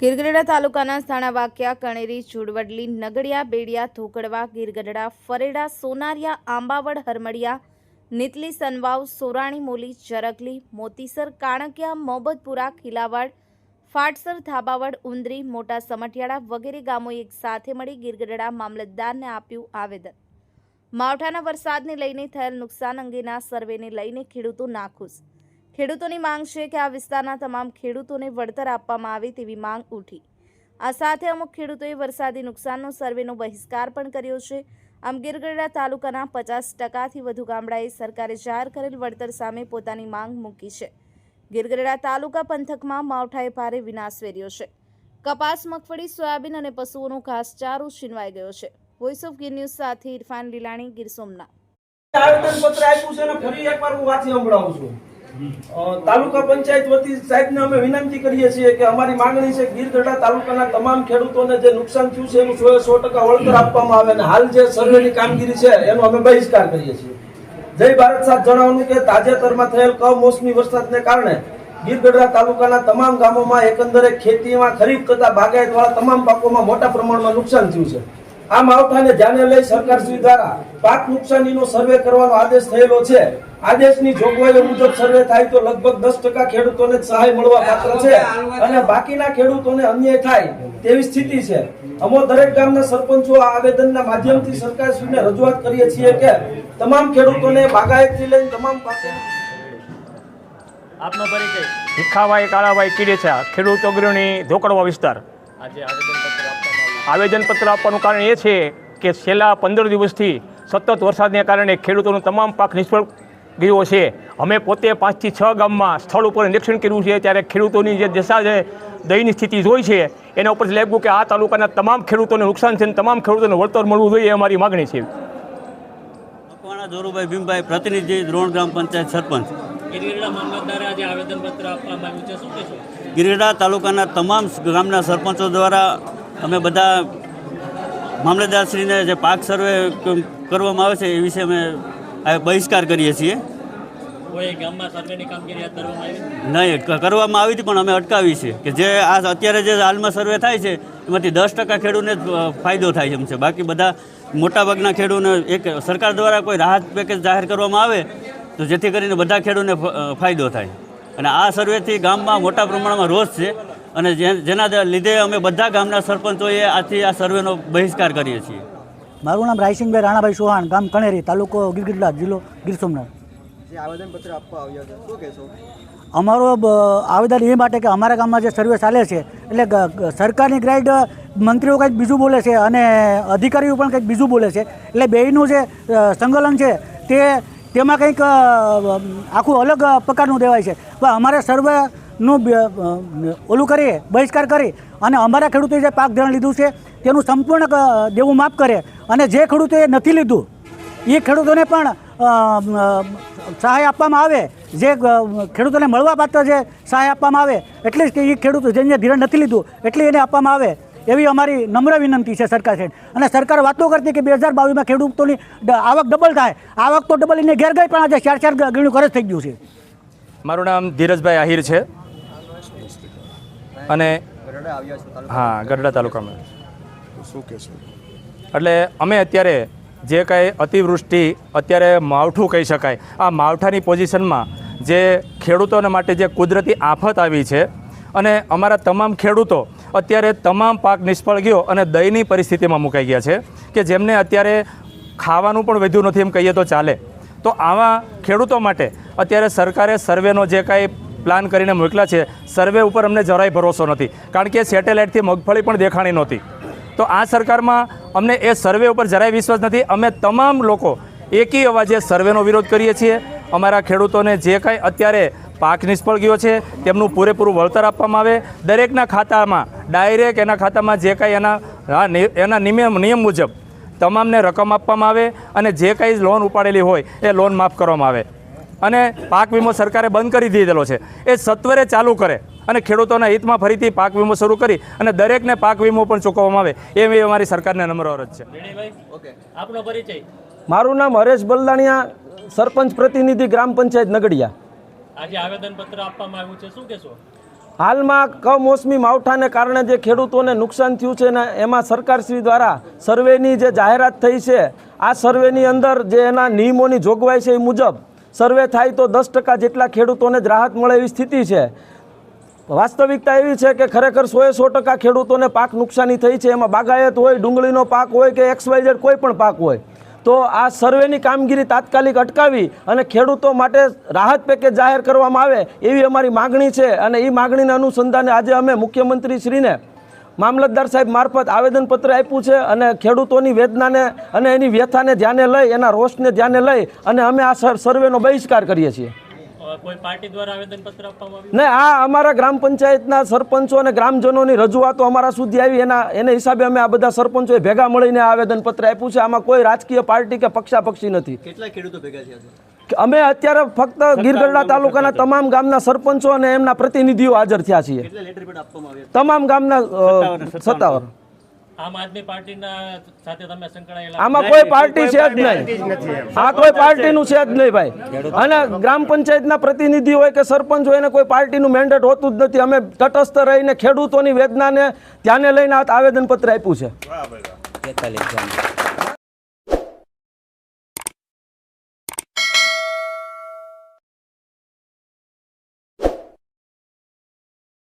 ગીરગઢડા તાલુકાના સ્થાણાવાક્યા કણેરી ચુડવડલી નગડિયા, બેડિયા, ધોકડવા, ગીરગઢડા, ફરેડા, સોનારિયા, આંબાવડ, હરમડિયા, નીતલી, સનવાવ, સોરાણી, મોલી, ચરકલી, મોતીસર, કાણકિયા, મોબતપુરા, ખીલાવાડ, ફાટસર થાબાવડ ઉંદરી, મોટા સમટિયાળા વગેરે ગામોએ એક સાથે મળી ગીરગઢડા મામલતદારને આપ્યું આવેદન. માવઠાના વરસાદને લઈને થયેલ નુકસાન અંગેના સર્વેને લઈને ખેડૂતો નાખુશ. ખેડૂતોની માંગ છે કે આ વિસ્તારના તમામ ખેડૂતોને વળતર આપવામાં આવે તેવી માંગ ઉઠી. આ સાથે અમુક ખેડૂતોએ વરસાદી નુકસાનનો સર્વેનો બહિષ્કાર પણ કર્યો છે. આમ ગીરગઢડા તાલુકાના પચાસ ટકાથી વધુ ગામડાએ સરકારે જાહેર કરેલ વળતર સામે પોતાની માંગ મૂકી છે. ગીરગઢડા તાલુકા પંથકમાં માવઠાએ ભારે વિનાશ વેર્યો છે. કપાસ, મગફળી, સોયાબીન અને પશુઓનો ઘાસચારો છીનવાઈ ગયો છે. વોઇસ ઓફ ગીર ન્યૂઝ સાથે ઇરફાન લીલાણી, ગીર સોમનાથ. આવેદન પત્ર આપ્યું છે ફરી એકવાર હું વાત સંભળાવું છું. તાલુકા પંચાયત વતી સાહેબને અમે વિનંતી કરીએ છીએ કે અમારી માંગણી છે ગીર ગઢડા તાલુકાના તમામ ખેડૂતોને જે નુકસાન થયું છે એનું સો સો ટકા વળતર આપવામાં આવે અને હાલ જે સર્વેની કામગીરી છે એનો અમે બહિષ્કાર કરીએ છીએ. જય ભારત સાથ જણાવવાનું કે તાજેતરમાં થયેલ કમોસમી વરસાદને કારણે ગીરગઢડા તાલુકાના તમામ ગામોમાં એકંદરે ખેતીમાં ખરીફ તથા બાગાયત વાળા તમામ પાકોમાં મોટા પ્રમાણમાં નુકસાન થયું છે. આ માવઠાને ધ્યાને લઈ સરકાર શ્રી દ્વારા પાક નુકસાનીનો સર્વે કરવાનો આદેશ થયેલો છે. આદેશની જોગવાઈઓ મુજબ સર્વે થાય તો લગભગ દસ ટકા ખેડૂતોને સહાય મળવા પાત્ર છે અને બાકીના ખેડૂતોને અન્યાય થાય તેવી સ્થિતિ છે. અમો દરેક ગામના સરપંચો આ આવેદનના માધ્યમથી સરકારશ્રીને રજૂઆત કરીએ છીએ કે તમામ ખેડૂતોને બાગાયતથી લઈને તમામ પાસે આપનો પરિચય. ભીખાભાઈ કાળાભાઈ કીડેછા ખેડૂત અગ્રણી ધોકડવા વિસ્તાર. આજે આવેદનપત્ર આપવામાં આવેદનપત્ર આપવાનું કારણ એ છે કે છેલ્લા પંદર દિવસથી સતત વરસાદને કારણે ખેડૂતોનો તમામ પાક નિષ્ફળ ગયો છે. અમે પોતે પાંચથી છ ગામમાં સ્થળ ઉપર નિરીક્ષણ કર્યું છે. ત્યારે ખેડૂતોની જે દશા છે દયની સ્થિતિ જોઈ છે. એના ઉપરથી લાગ્યું કે આ તાલુકાના તમામ ખેડૂતોને નુકસાન છે અને તમામ ખેડૂતોને વળતર મળવું જોઈએ એ અમારી માગણી છે. મકવાણા જોરુભાઈ ભીમભાઈ પ્રતિનિધિ દ્રોણ ગ્રામ પંચાયત સરપંચ. ગિરિડા તાલુકાના તમામ ગામના સરપંચો દ્વારા અમે બધા મામલતદારશ્રીને જે પાક સર્વે કરવામાં આવે છે એ વિશે અમે આ બહિષ્કાર કરીએ છીએ. નહીં કરવામાં આવી હતી પણ અમે અટકાવી છે કે જે આ અત્યારે જે હાલમાં સર્વે થાય છે એમાંથી દસ ટકા ખેડૂતને ફાયદો થાય એમ છે. બાકી બધા મોટાભાગના ખેડૂતને એક સરકાર દ્વારા કોઈ રાહત પેકેજ જાહેર કરવામાં આવે તો જેથી કરીને બધા ખેડૂતને ફાયદો થાય. અને આ સર્વેથી ગામમાં મોટા પ્રમાણમાં રોષ છે. અને જે- જેના લીધે અમે બધા ગામના સરપંચોએ આથી આ સર્વેનો બહિષ્કાર કરીએ છીએ. મારું નામ રાયસિંહભાઈ રાણાભાઈ ચૌહાણ ગામ કણેરી તાલુકો ગીરગઢડા જિલ્લો ગીર સોમનાથ. જે આવેદનપત્ર આપવા આવ્યા છે શું કહેશો? અમારો આવેદન એ માટે કે અમારા ગામમાં જે સર્વે ચાલે છે એટલે સરકારની ગ્રાઇડ મંત્રીઓ કંઈક બીજું બોલે છે અને અધિકારીઓ પણ કંઈક બીજું બોલે છે. એટલે બેયનું જે સંકલન છે તે તેમાં કંઈક આખું અલગ પ્રકારનું દેવાય છે. પણ અમારે સર્વેનું અ, ઓલું કરીએ બહિષ્કાર કરી અને અમારા ખેડૂતોએ જે પાક ધરણ લીધું છે તેનું સંપૂર્ણ દેવું માફ કરે અને જે ખેડૂતોએ નથી લીધું એ ખેડૂતોને પણ સહાય આપવામાં આવે. જે ખેડૂતોને મળવા પાત્ર જે સહાય આપવામાં આવે એટલે જ એ ખેડૂતો જેને ધિરાણ નથી લીધું એટલે એને આપવામાં આવે. એવી અમારી નમ્ર વિનંતી છે સરકાર છે. અને સરકાર વાતો કરતી કે બે હજાર બાવીસમાં ખેડૂતોની આવક ડબલ થાય. આવક તો ડબલ એને ઘેર ગઈ પણ આજે ચાર ચાર ગણું ખર્ચ થઈ ગયું છે. મારું નામ ધીરજભાઈ આહિર છે. અને હા ગઢડા તાલુકામાં. શું કહેશો? એટલે અમે અત્યારે જે કાંઈ અતિવૃષ્ટિ અત્યારે માવઠું કહી શકાય. આ માવઠાની પોઝિશનમાં જે ખેડૂતોને માટે જે કુદરતી આફત આવી છે અને અમારા તમામ ખેડૂતો અત્યારે તમામ પાક નિષ્ફળ ગયો અને દયની પરિસ્થિતિમાં મુકાઈ ગયા છે કે જેમને અત્યારે ખાવાનું પણ વધ્યું નથી એમ કહીએ તો ચાલે. તો આવા ખેડૂતો માટે અત્યારે સરકારે સર્વેનો જે કાંઈ પ્લાન કરીને મોકલા છે. સર્વે ઉપર અમને જરાય ભરોસો નથી. કારણ કે સેટેલાઇટથી મગફળી પણ દેખાણી નહોતી. તો આ સરકારમાં અમને એ સર્વે ઉપર જરાય વિશ્વાસ નથી. અમે તમામ લોકો એકી અવાજે સર્વેનો વિરોધ કરીએ છીએ. અમારા ખેડૂતોને જે કાંઈ અત્યારે પાક નિષ્ફળ ગયો છે, તેમનું પૂરેપૂરું વળતર આપવામાં આવે. દરેકના ખાતામાં, ડાયરેક્ટ એના ખાતામાં જે કાંઈ એના એના નિયમ નિયમ મુજબ તમામને રકમ આપવામાં આવે અને જે કાંઈ લોન ઉપાડેલી હોય, એ લોન માફ કરવામાં આવે. અને પાક વીમો સરકારે બંધ કરી દીધેલો છે. એ સત્વરે ચાલુ કરે અને ખેડૂતોના હિતમાં ફરીથી પાક વીમો શરૂ કરી અને દરેકને પાક વીમો પણ ચૂકવવામાં આવે. એવી અમારી સરકારને નમ્ર અરજ છે. આપનો પરિચય. મારું નામ હરેશ બલદાણિયા સરપંચ પ્રતિનિધિ ગ્રામ પંચાયત નગડિયા. આજે આવેદનપત્ર આપવામાં આવ્યું છે. શું કહેશો? હાલમાં કમોસમી માવઠાને કારણે જે ખેડૂતોને નુકસાન થયું છે ને એમાં સરકારશ્રી દ્વારા સર્વેની જે જાહેરાત થઈ છે આ સર્વેની અંદર જે એના નિયમોની જોગવાઈ છે એ મુજબ સર્વે થાય તો દસ ટકા જેટલા ખેડૂતોને જ રાહત મળે એવી સ્થિતિ છે. વાસ્તવિકતા એવી છે કે ખરેખર સોએ સો ટકા ખેડૂતોને પાક નુકસાની થઈ છે, એમાં બાગાયત હોય, ડુંગળીનો પાક હોય કે એક્સવાયઝેડ કોઈ પણ પાક હોય, તો આ સર્વેની કામગીરી તાત્કાલિક અટકાવી અને ખેડૂતો માટે રાહત પેકેજ જાહેર કરવામાં આવે એવી અમારી માગણી છે અને એ માગણીના અનુસંધાને આજે અમે મુખ્યમંત્રી શ્રીને મામલતદાર સાહેબ મારફત આવેદનપત્ર આપ્યું છે અને ખેડૂતોની વેદનાને અને એની વ્યથાને ધ્યાને લઈ એના રોષને ધ્યાને લઈ અને અમે આ સર- સર્વેનો બહિષ્કાર કરીએ છીએ. અ, કોઈ પાર્ટી દ્વારા આવેદનપત્ર આપવામાં આવ્યું? ને આ અમારા ગ્રામ પંચાયતના સરપંચો અને ગ્રામજનોની રજૂઆતો અમારા સુધી આવી. એના એને હિસાબે અમે આ બધા સરપંચોએ ભેગા મળીને આવેદનપત્ર આપ્યું છે. આમાં કોઈ રાજકીય પાર્ટી કે પક્ષાપક્ષી નથી. કેટલા ખેડૂતો ભેગા થયા અમે અત્યારે ફક્ત ગીરગઢડા તાલુકાના તમામ ગામના સરપંચો અને એમના પ્રતિનિધિઓ હાજર થયા છીએ. તમામ ગામના સત્તાવાર આમ આદમી પાર્ટીના સાથે આમાં કોઈ પાર્ટી છે જ નહીં. આ કોઈ પાર્ટીનું છે જ નહીં ભાઈ. અને ગ્રામ પંચાયતના પ્રતિનિધિ હોય કે સરપંચ હોય એને કોઈ પાર્ટીનું મેન્ડેટ હોતું જ નથી. અમે તટસ્થ રહીને ખેડૂતોની વેદનાને ધ્યાને લઈને આવેદનપત્ર આપ્યું છે.